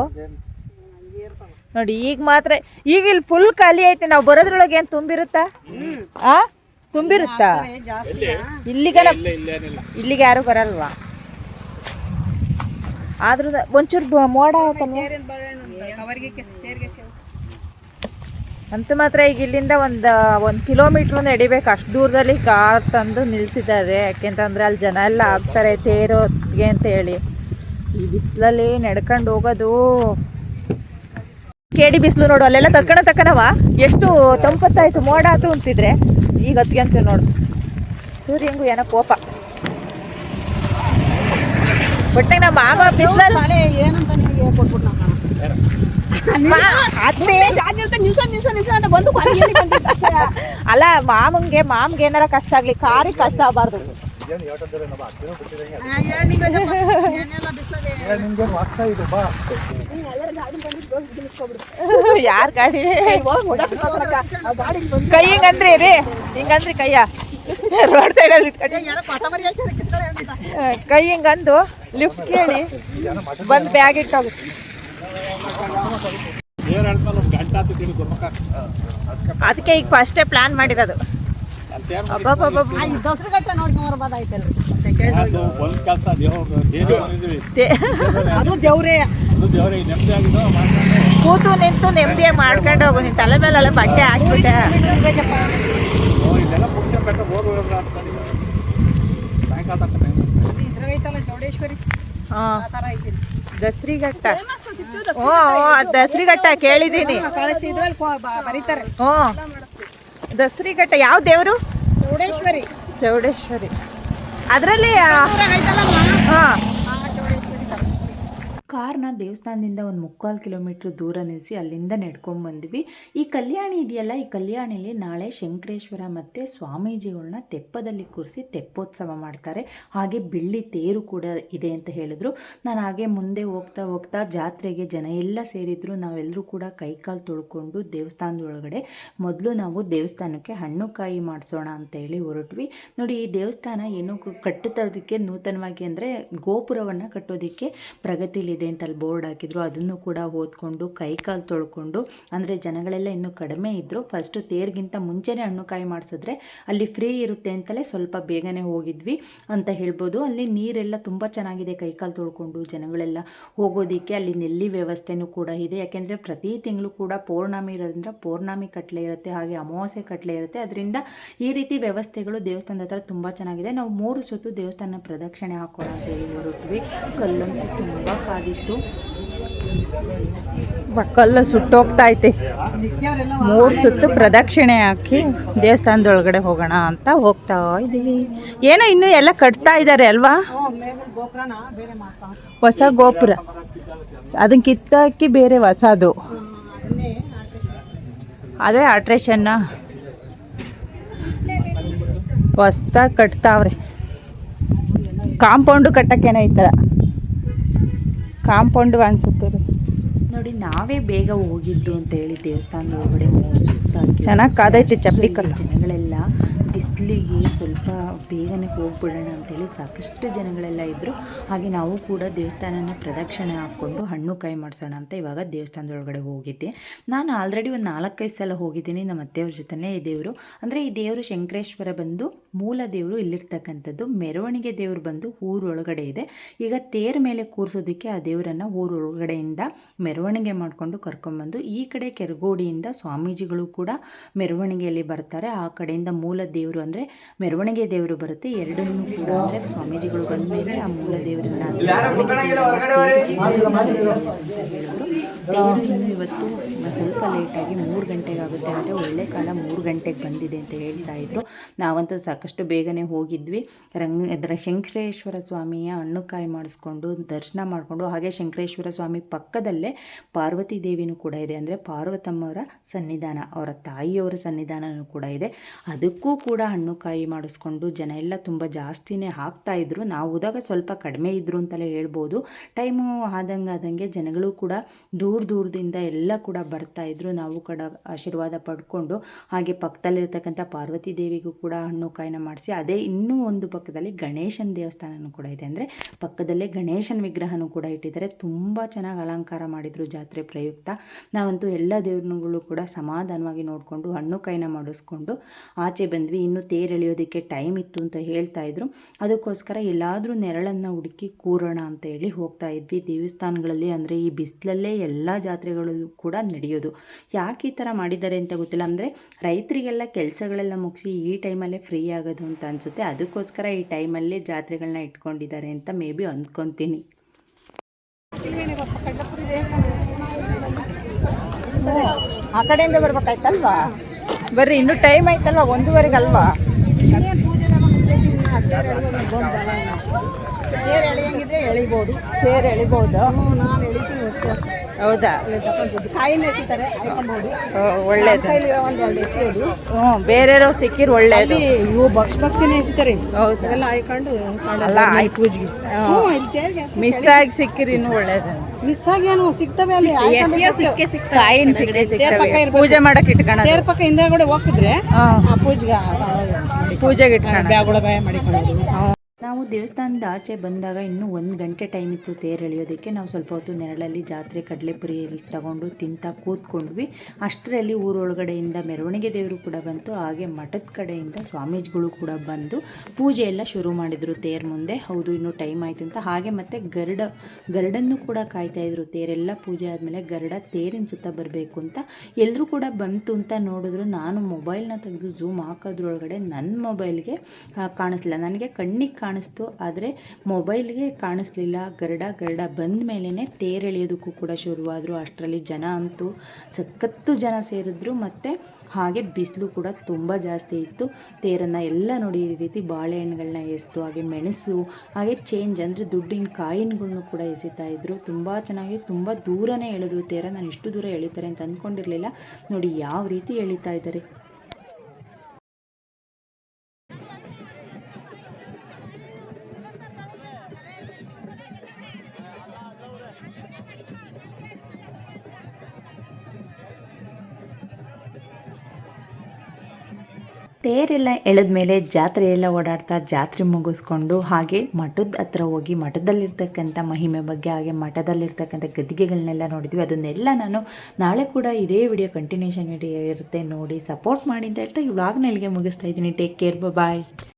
ನೋಡಿ, ಈಗ ಮಾತ್ರ ಈಗ ಇಲ್ಲಿ ಫುಲ್ ಖಾಲಿ ಐತೆ, ನಾವು ಬರೋದ್ರೊಳಗೆ ಏನು ತುಂಬಿರುತ್ತಾ? ಆ? ತುಂಬಿರುತ್ತಾ? ಇಲ್ಲಿಗೆ ಇಲ್ಲಿಗೆ ಯಾರು ಬರಲ್ವಾ? ಆದ್ರೂ ಒಂಚೂರು ಮೋಡ ಅಂತೂ ಮಾತ್ರ ಈಗ ಇಲ್ಲಿಂದ ಒಂದು ಒಂದು ಕಿಲೋಮೀಟ್ರ್ ನಡಿಬೇಕು. ಅಷ್ಟು ದೂರದಲ್ಲಿ ಕಾರ್ ತಂದು ನಿಲ್ಲಿಸಿದ್ದಾರೆ ಯಾಕೆಂತಂದ್ರೆ ಅಲ್ಲಿ ಜನ ಎಲ್ಲ ಆಗ್ತಾರೆ, ತೇರೋದ್ಗೆ ಅಂತ ಹೇಳಿ. ಈ ಬಿಸಿಲಲ್ಲಿ ನಡ್ಕೊಂಡು ಹೋಗೋದು. ಕೇಡಿ ಬಿಸಿಲು ನೋಡು, ಅಲ್ಲೆಲ್ಲ ತಕ್ಕಣ ತಕ್ಕನವ ಎಷ್ಟು ತಂಪತ್ತಾಯ್ತು, ಮೋಡ ಆತು ಅಂತಿದ್ರೆ. ಈಗ ಹೊತ್ತಿಗೆ ಅಂತ ನೋಡು. ಸೂರ್ಯಂಗು ಏನೋ ಕೋಪ. ಬಟ್ಟೆ ನಮ್ಮ ಮಾಮ ಬಿಸಿಲಲ್ಲಿ ಏನಂತ ನಿನಗೆ ಕೊಟ್ಬಿಟ್ಟು ಅಲ್ಲ ಮಾಮಂಗೆ ಮಾಮ್ಗೆ ಏನಾರ ಕಷ್ಟ ಆಗ್ಲಿ ಕಾರಿಗೆ ಕಷ್ಟ ಆಗಬಾರ್ದು ನಿಮ್ಗೆ ವಾಗ್ತಾ ಇದೆ ಬಾ ಯಾರ ಗಾಡಿ ಕೈ ಹಿಂಗಂದ್ರಿ ರೀ ಹಿಂಗಂದ್ರಿ ಕೈಯ ರೋಡ್ ಸೈಡ್ ಅಲ್ಲಿ ಕೈ ಹಿಂಗಂದು ಲಿಫ್ಟ್ ಕೇಳಿ ಬಂದು ಬ್ಯಾಗ್ ಇಟ್ಟೋಗು ಅದಕ್ಕೆ ಈಗ ಫಸ್ಟೇ ಪ್ಲಾನ್ ಮಾಡಿರೋದು. ದಸರಗಟ್ಟ ಕೂತು ನಿಂತು ನೆಮ್ಮದಿಯಾಗಿ ಮಾಡ್ಕೊಂಡು ಹೋಗು. ನಿನ್ ತಲೆ ಮೇಲೆಲ್ಲ ಬಟ್ಟೆ ಹಾಕ್ಬಿಟ್ಟೆ. ಓ, ಘಟ್ಟ ದಸರಿಘಟ್ಟ ಕೇಳಿದ್ದೀನಿ. ಬರೀತಾರೆ. ಹ್ಞೂ ದಸರಿಘಟ್ಟ ಯಾವ ದೇವರು? ಚೌಡೇಶ್ವರಿ. ಚೌಡೇಶ್ವರಿ. ಅದರಲ್ಲಿ ಹಾ. ಕಾರ್ನ ದೇವಸ್ಥಾನದಿಂದ ಒಂದು ಮುಕ್ಕಾಲು ಕಿಲೋಮೀಟ್ರ್ ದೂರ ನಿಲ್ಲಿಸಿ ಅಲ್ಲಿಂದ ನೆಡ್ಕೊಂಡು ಬಂದ್ವಿ. ಈ ಕಲ್ಯಾಣಿ ಇದೆಯಲ್ಲ, ಈ ಕಲ್ಯಾಣಿಲಿ ನಾಳೆ ಶಂಕರೇಶ್ವರ ಮತ್ತು ಸ್ವಾಮೀಜಿಗಳನ್ನ ತೆಪ್ಪದಲ್ಲಿ ಕೂರಿಸಿ ತೆಪ್ಪೋತ್ಸವ ಮಾಡ್ತಾರೆ. ಹಾಗೆ ಬೆಳ್ಳಿ ತೇರು ಕೂಡ ಇದೆ ಅಂತ ಹೇಳಿದ್ರು. ನಾನು ಹಾಗೆ ಮುಂದೆ ಹೋಗ್ತಾ ಹೋಗ್ತಾ ಜಾತ್ರೆಗೆ ಜನ ಎಲ್ಲ ಸೇರಿದ್ರು. ನಾವೆಲ್ಲರೂ ಕೂಡ ಕೈಕಾಲು ತೊಳ್ಕೊಂಡು ದೇವಸ್ಥಾನದೊಳಗಡೆ ಮೊದಲು ನಾವು ದೇವಸ್ಥಾನಕ್ಕೆ ಹಣ್ಣು ಕಾಯಿ ಮಾಡಿಸೋಣ ಅಂತೇಳಿ ಹೊರಟ್ವಿ. ನೋಡಿ, ಈ ದೇವಸ್ಥಾನ ಏನು ಕಟ್ಟುತ್ತೋದಕ್ಕೆ ನೂತನವಾಗಿ ಅಂದರೆ ಗೋಪುರವನ್ನು ಕಟ್ಟೋದಕ್ಕೆ ಪ್ರಗತಿಲಿದೆ ಅಂತ ಅಲ್ಲಿ ಬೋರ್ಡ್ ಹಾಕಿದ್ರು, ಅದನ್ನು ಕೂಡ ಓದ್ಕೊಂಡು ಕೈ ಕಾಲು ತೊಳ್ಕೊಂಡು, ಅಂದರೆ ಜನಗಳೆಲ್ಲ ಇನ್ನೂ ಕಡಿಮೆ ಇದ್ದರು ಫಸ್ಟು ತೇರ್ಗಿಂತ ಮುಂಚೆನೇ ಹಣ್ಣು ಕಾಯಿ ಮಾಡಿಸಿದ್ರೆ ಅಲ್ಲಿ ಫ್ರೀ ಇರುತ್ತೆ ಅಂತಲೇ ಸ್ವಲ್ಪ ಬೇಗನೆ ಹೋಗಿದ್ವಿ ಅಂತ ಹೇಳ್ಬೋದು. ಅಲ್ಲಿ ನೀರೆಲ್ಲ ತುಂಬ ಚೆನ್ನಾಗಿದೆ ಕೈಕಾಲು ತೊಳ್ಕೊಂಡು, ಜನಗಳೆಲ್ಲ ಹೋಗೋದಕ್ಕೆ ಅಲ್ಲಿ ನೆಲ್ಲಿ ವ್ಯವಸ್ಥೆನೂ ಕೂಡ ಇದೆ. ಯಾಕೆಂದರೆ ಪ್ರತಿ ತಿಂಗಳು ಕೂಡ ಪೌರ್ಣಮಿ ಇರೋದ್ರಿಂದ ಪೌರ್ಣಮಿ ಕಟ್ಲೆ ಇರುತ್ತೆ, ಹಾಗೆ ಅಮಾವಾಸ್ಯೆ ಕಟ್ಲೆ ಇರುತ್ತೆ. ಅದರಿಂದ ಈ ರೀತಿ ವ್ಯವಸ್ಥೆಗಳು ದೇವಸ್ಥಾನದ ಹತ್ರ ತುಂಬ ಚೆನ್ನಾಗಿದೆ. ನಾವು ಮೂರು ಸುತ್ತು ದೇವಸ್ಥಾನ ಪ್ರದಕ್ಷಿಣೆ ಹಾಕೋಣ ಅಂತ ಹೇಳಿ ಹೊರಟ್ವಿ. ಕಲ್ಲಂತೂ ತುಂಬ ಕಾದಿತ್ತು ಕಲ್ಲು ಸುಟ್ಟೋಗ್ತಾ ಐತೆ. ಮೂರು ಸುತ್ತು ಪ್ರದಕ್ಷಿಣೆ ಹಾಕಿ ದೇವಸ್ಥಾನದೊಳಗಡೆ ಹೋಗೋಣ ಅಂತ ಹೋಗ್ತಾ ಇದ್ದೀವಿ ಏನೋ ಇನ್ನೂ ಎಲ್ಲ ಕಟ್ತಾ ಇದ್ದಾರೆ ಅಲ್ವಾ? ಹೊಸ ಗೋಪುರ. ಅದನ್ನ ಕಿತ್ತಾಕಿ ಬೇರೆ ಹೊಸದು. ಅದೇ ಆಲ್ಟ್ರೇಷನ್ನ. ಹೊಸ್ದಾಗಿ ಕಟ್ತಾವ್ರೆ. ಕಾಂಪೌಂಡು ಕಟ್ಟಕ್ಕೇನೋ ಈ ಥರ ಕಾಂಪೌಂಡು ಅನ್ಸುತ್ತೆ ರೀ ನೋಡಿ ನಾವೇ ಬೇಗ ಹೋಗಿದ್ದು ಅಂತ ಹೇಳಿ ದೇವಸ್ಥಾನದ ಒಳಗಡೆ ಚೆನ್ನಾಗಿ ಕಾದೈತೆ ಚಪ್ಪಲಿ ಕಲ್ಲು. ಜನಗಳೆಲ್ಲ ಇಲ್ಲಿಗೆ ಸ್ವಲ್ಪ ಬೇಗನೆ ಹೋಗ್ಬಿಡೋಣ ಅಂತೇಳಿ ಸಾಕಷ್ಟು ಜನಗಳೆಲ್ಲ ಇದ್ದರು ಹಾಗೆ ನಾವು ಕೂಡ ದೇವಸ್ಥಾನನ ಪ್ರದಕ್ಷಿಣೆ ಹಾಕ್ಕೊಂಡು ಹಣ್ಣು ಕೈ ಮಾಡಿಸೋಣ ಅಂತ ಇವಾಗ ದೇವಸ್ಥಾನದೊಳಗಡೆ ಹೋಗಿದ್ದೆ. ನಾನು ಆಲ್ರೆಡಿ ಒಂದು ನಾಲ್ಕೈದು ಸಲ ಹೋಗಿದ್ದೀನಿ ನಮ್ಮ ಅತ್ತೆಯವ್ರ ಜೊತೆನೇ ಈ ದೇವರು. ಅಂದರೆ ಈ ದೇವರು ಶಂಕರೇಶ್ವರ ಬಂದು ಮೂಲ ದೇವರು ಇಲ್ಲಿರ್ತಕ್ಕಂಥದ್ದು. ಮೆರವಣಿಗೆ ದೇವರು ಬಂದು ಊರೊಳಗಡೆ ಇದೆ. ಈಗ ತೇರ್ ಮೇಲೆ ಕೂರಿಸೋದಕ್ಕೆ ಆ ದೇವರನ್ನು ಊರೊಳಗಡೆಯಿಂದ ಮೆರವಣಿಗೆ ಮಾಡಿಕೊಂಡು ಕರ್ಕೊಂಬಂದು ಈ ಕಡೆ ಕೆರಗೋಡಿಯಿಂದ ಸ್ವಾಮೀಜಿಗಳು ಕೂಡ ಮೆರವಣಿಗೆಯಲ್ಲಿ ಬರ್ತಾರೆ. ಆ ಕಡೆಯಿಂದ ಮೂಲ ದೇವರು ಅಂದರೆ ಮೆರವಣಿಗೆ ದೇವರು ಬರುತ್ತೆ. ಎರಡನ್ನು ಕೂಡ ಅಂದರೆ ಸ್ವಾಮೀಜಿಗಳು ಬಂದ ಮೇಲೆ ಆ ಮೂಲ ದೇವರನ್ನ ದೇವರು ಇವತ್ತು ಸ್ವಲ್ಪ ಲೇಟಾಗಿ ಮೂರು ಗಂಟೆಗೆ ಆಗುತ್ತೆ ಅಂದರೆ ಒಳ್ಳೆ ಕಾಲ ಮೂರು ಗಂಟೆಗೆ ಬಂದಿದೆ ಅಂತ ಹೇಳ್ತಾ ಇದ್ರು. ನಾವಂತೂ ಸಾಕಷ್ಟು ಬೇಗನೆ ಹೋಗಿದ್ವಿ. ರಂಗ ಅದರ ಶಂಕರೇಶ್ವರ ಸ್ವಾಮಿಯ ಹಣ್ಣುಕಾಯಿ ಮಾಡಿಸ್ಕೊಂಡು ದರ್ಶನ ಮಾಡಿಕೊಂಡು ಹಾಗೆ ಶಂಕರೇಶ್ವರ ಸ್ವಾಮಿ ಪಕ್ಕದಲ್ಲೇ ಪಾರ್ವತಿ ದೇವಿನೂ ಕೂಡ ಇದೆ. ಅಂದರೆ ಪಾರ್ವತಮ್ಮವರ ಸನ್ನಿಧಾನ, ಅವರ ತಾಯಿಯವರ ಸನ್ನಿಧಾನವೂ ಕೂಡ ಇದೆ. ಅದಕ್ಕೂ ಕೂಡ ಹಣ್ಣುಕಾಯಿ ಮಾಡಿಸ್ಕೊಂಡು ಜನ ಎಲ್ಲ ತುಂಬ ಜಾಸ್ತಿನೇ ಹಾಕ್ತಾ ಇದ್ರು. ನಾವು ಹೋದಾಗ ಸ್ವಲ್ಪ ಕಡಿಮೆ ಇದ್ರು ಅಂತಲೇ ಹೇಳ್ಬೋದು. ಟೈಮು ಆದಂಗೆ ಆದಂಗೆ ಜನಗಳು ಕೂಡ ದೂರ ದೂರದಿಂದ ಎಲ್ಲ ಕೂಡ ಬರ್ತಾ ಇದ್ರು ನಾವು ಕೂಡ ಆಶೀರ್ವಾದ ಪಡ್ಕೊಂಡು ಹಾಗೆ ಪಕ್ಕದಲ್ಲಿರ್ತಕ್ಕಂಥ ಪಾರ್ವತಿ ದೇವಿಗೂ ಕೂಡ ಹಣ್ಣು ಕಾಯಿನ ಮಾಡಿಸಿ, ಅದೇ ಇನ್ನೂ ಒಂದು ಪಕ್ಕದಲ್ಲಿ ಗಣೇಶನ ದೇವಸ್ಥಾನನೂ ಕೂಡ ಇದೆ. ಅಂದರೆ ಪಕ್ಕದಲ್ಲೇ ಗಣೇಶನ ವಿಗ್ರಹನೂ ಕೂಡ ಇಟ್ಟಿದ್ದಾರೆ. ತುಂಬ ಚೆನ್ನಾಗಿ ಅಲಂಕಾರ ಮಾಡಿದರು ಜಾತ್ರೆ ಪ್ರಯುಕ್ತ. ನಾವಂತೂ ಎಲ್ಲ ದೇವ್ರಗಳು ಕೂಡ ಸಮಾಧಾನವಾಗಿ ನೋಡಿಕೊಂಡು ಹಣ್ಣು ಕಾಯಿನ ಮಾಡಿಸ್ಕೊಂಡು ಆಚೆ ಬಂದ್ವಿ. ಇನ್ನು ತೇರೆಳೆಯೋದಕ್ಕೆ ಟೈಮ್ ಇತ್ತು ಅಂತ ಹೇಳ್ತಾ ಇದ್ರು. ಅದಕ್ಕೋಸ್ಕರ ಎಲ್ಲಾದರೂ ನೆರಳನ್ನು ಹುಡುಕಿ ಕೂರೋಣ ಅಂತ ಹೇಳಿ ಹೋಗ್ತಾ ಇದ್ವಿ. ದೇವಸ್ಥಾನಗಳಲ್ಲಿ ಅಂದರೆ ಈ ಬಿಸಿಲಲ್ಲೇ ಎಲ್ಲ ಜಾತ್ರೆಗಳು ಕೂಡ ನಡೆಯೋದು. ಯಾಕೆ ಈ ಥರ ಮಾಡಿದ್ದಾರೆ ಅಂತ ಗೊತ್ತಿಲ್ಲ. ಅಂದರೆ ರೈತರಿಗೆಲ್ಲ ಕೆಲಸಗಳೆಲ್ಲ ಮುಗಿಸಿ ಈ ಟೈಮಲ್ಲೇ ಫ್ರೀ ಆಗೋದು ಅಂತ ಅನಿಸುತ್ತೆ. ಅದಕ್ಕೋಸ್ಕರ ಈ ಟೈಮಲ್ಲೇ ಜಾತ್ರೆಗಳನ್ನ ಇಟ್ಕೊಂಡಿದ್ದಾರೆ ಅಂತ ಮೇ ಬಿ ಅಂದ್ಕೊತೀನಿ. ಆ ಕಡೆಯಿಂದ ಬರ್ಬೇಕಾಯ್ತಲ್ವಾ? ಬರ್ರಿ ಇನ್ನು ಟೈಮ್ ಆಯ್ತಲ್ವಾ? ಒಂದೂವರೆಗೆ ಅಲ್ವಾ ತೇರ್ ಎಳಿಯಂಗಿದ್ರೆ ಎಳಿಬೋದು. ತೇರು ನಾನು ಎಳಿತೀನಿ ವರ್ಷ ವರ್ಷ ಹೌದಾ? ಕಾಯಿನ ಒಳ್ಳೇದು. ಬೇರೆ ಒಂದ್ ಎರಡು ಎಸೆಯೋದು ಹ್ಞೂ ಬೇರೆಯವ್ರು ಸಿಕ್ಕಿರ್ ಒಳ್ಳೇದು. ಇವು ಬಕ್ಷ ಬಕ್ಷಿನೇ ಎಸಿತಾರೆ. ಹೌದಾ. ಎಲ್ಲ ಆಯ್ಕೊಂಡು ಅಲ್ಲ, ಆಯ್- ಪೂಜೆಗೆ. ಹ್ಞೂ ಇಲ್ಲಿ ಮಿಸ್ ಆಗಿ ಸಿಕ್ಕಿರಿ ಇನ್ನೂ ಒಳ್ಳೇದು. ಮಿಸ್ ಆಗೇನು ಸಿಗ್ತವೆ ಅಲ್ಲಿ. ಕಾಯಿನ ಸಿಗ್ತವೆ. ಪೂಜೆ ಮಾಡಕ್ ಇಟ್ಕೊಂಡು ತೇರ್ ಪಕ್ಕ ಹಿಂದೆಗಡೆ ಹೋಗ್ತಿದ್ರೆ ಆ ಪೂಜೆಗೆ ಪೂಜೆಗೆ ಬ್ಯಾಗ್ ಬ್ಯಾಗುಳ ಬಾಯ ಮಾಡಿಕೊಳ್ಳೋದು. ನಾವು ದೇವಸ್ಥಾನದ ಆಚೆ ಬಂದಾಗ ಇನ್ನೂ ಒಂದು ಗಂಟೆ ಟೈಮ್ ಇತ್ತು ತೇರು ಎಳೆಯೋದಕ್ಕೆ. ನಾವು ಸ್ವಲ್ಪ ಹೊತ್ತು ನೆರಳಲ್ಲಿ ಜಾತ್ರೆ ಕಡಲೆಪುರಿ ತಗೊಂಡು ತಿಂತಾ ಕೂತ್ಕೊಂಡ್ವಿ. ಅಷ್ಟರಲ್ಲಿ ಊರೊಳಗಡೆಯಿಂದ ಮೆರವಣಿಗೆ ದೇವರು ಕೂಡ ಬಂತು. ಹಾಗೆ ಮಠದ ಕಡೆಯಿಂದ ಸ್ವಾಮೀಜಿಗಳು ಕೂಡ ಬಂದು ಪೂಜೆ ಎಲ್ಲ ಶುರು ಮಾಡಿದರು ತೇರ್ ಮುಂದೆ. ಹೌದು, ಇನ್ನೂ ಟೈಮ್ ಆಯಿತು ಅಂತ. ಹಾಗೆ ಮತ್ತು ಗರಡ, ಗರಡನ್ನು ಕೂಡ ಕಾಯ್ತಾ ಇದ್ರು. ತೇರೆಲ್ಲ ಪೂಜೆ ಆದಮೇಲೆ ಗರಡ ತೇರಿನ ಸುತ್ತ ಬರಬೇಕು ಅಂತ. ಎಲ್ಲರೂ ಕೂಡ ಬಂತು ಅಂತ ನೋಡಿದ್ರು. ನಾನು ಮೊಬೈಲ್ನ ತೆಗೆದು ಝೂಮ್ ಹಾಕೋದ್ರೊಳಗಡೆ ನನ್ನ ಮೊಬೈಲ್ಗೆ ಕಾಣಿಸ್ಲಿಲ್ಲ. ನನಗೆ ಕಣ್ಣಿಗೆ ಕಾಣಿಸ್ತು ಆದರೆ ಮೊಬೈಲ್ಗೆ ಕಾಣಿಸ್ಲಿಲ್ಲ. ಗರಡ ಗರಡ ಬಂದ ಮೇಲೇ ತೇರೆಳೆಯೋದಕ್ಕೂ ಕೂಡ ಶುರುವಾದರು. ಅಷ್ಟರಲ್ಲಿ ಜನ ಅಂತೂ ಸಖತ್ತು ಜನ ಸೇರಿದ್ರು. ಮತ್ತು ಹಾಗೆ ಬಿಸಿಲು ಕೂಡ ತುಂಬ ಜಾಸ್ತಿ ಇತ್ತು. ತೇರನ್ನು ಎಲ್ಲ ನೋಡಿ ಈ ರೀತಿ ಬಾಳೆಹಣ್ಣುಗಳನ್ನ ಎಸ್ತು, ಹಾಗೆ ಮೆಣಸು, ಹಾಗೆ ಚೇಂಜ್ ಅಂದರೆ ದುಡ್ಡಿನ ಕಾಯಿನ್ಗಳನ್ನು ಕೂಡ ಎಸಿತಾ ಇದ್ದರು ತುಂಬ ಚೆನ್ನಾಗಿ, ತುಂಬ ದೂರನೇ ಎಳೆದ್ರು. ತೇರ ನಾನು ಇಷ್ಟು ದೂರ ಎಳಿತಾರೆ ಅಂತ ಅಂದ್ಕೊಂಡಿರಲಿಲ್ಲ ನೋಡಿ ಯಾವ ರೀತಿ ಎಳಿತಾ ಇದ್ದಾರೆ. ತೇರೆಲ್ಲ ಎಳೆದ ಮೇಲೆ ಜಾತ್ರೆ ಎಲ್ಲ ಓಡಾಡ್ತಾ ಜಾತ್ರೆ ಮುಗಿಸ್ಕೊಂಡು ಹಾಗೆ ಮಠದ ಹತ್ರ ಹೋಗಿ ಮಠದಲ್ಲಿರ್ತಕ್ಕಂಥ ಮಹಿಮೆ ಬಗ್ಗೆ ಹಾಗೆ ಮಠದಲ್ಲಿರ್ತಕ್ಕಂಥ ಗದ್ದಿಗೆಗಳನ್ನೆಲ್ಲ ನೋಡಿದ್ವಿ. ಅದನ್ನೆಲ್ಲ ನಾನು ನಾಳೆ ಕೂಡ ಇದೇ ವಿಡಿಯೋ ಕಂಟಿನ್ಯೂಷನ್ ವಿಡಿಯೋ ಇರುತ್ತೆ ನೋಡಿ ಸಪೋರ್ಟ್ ಮಾಡಿ ಅಂತ ಹೇಳ್ತಾ ಇವಾಗ ಇಲ್ಲಿಗೆ ಮುಗಿಸ್ತಾ ಇದ್ದೀನಿ. Take care bye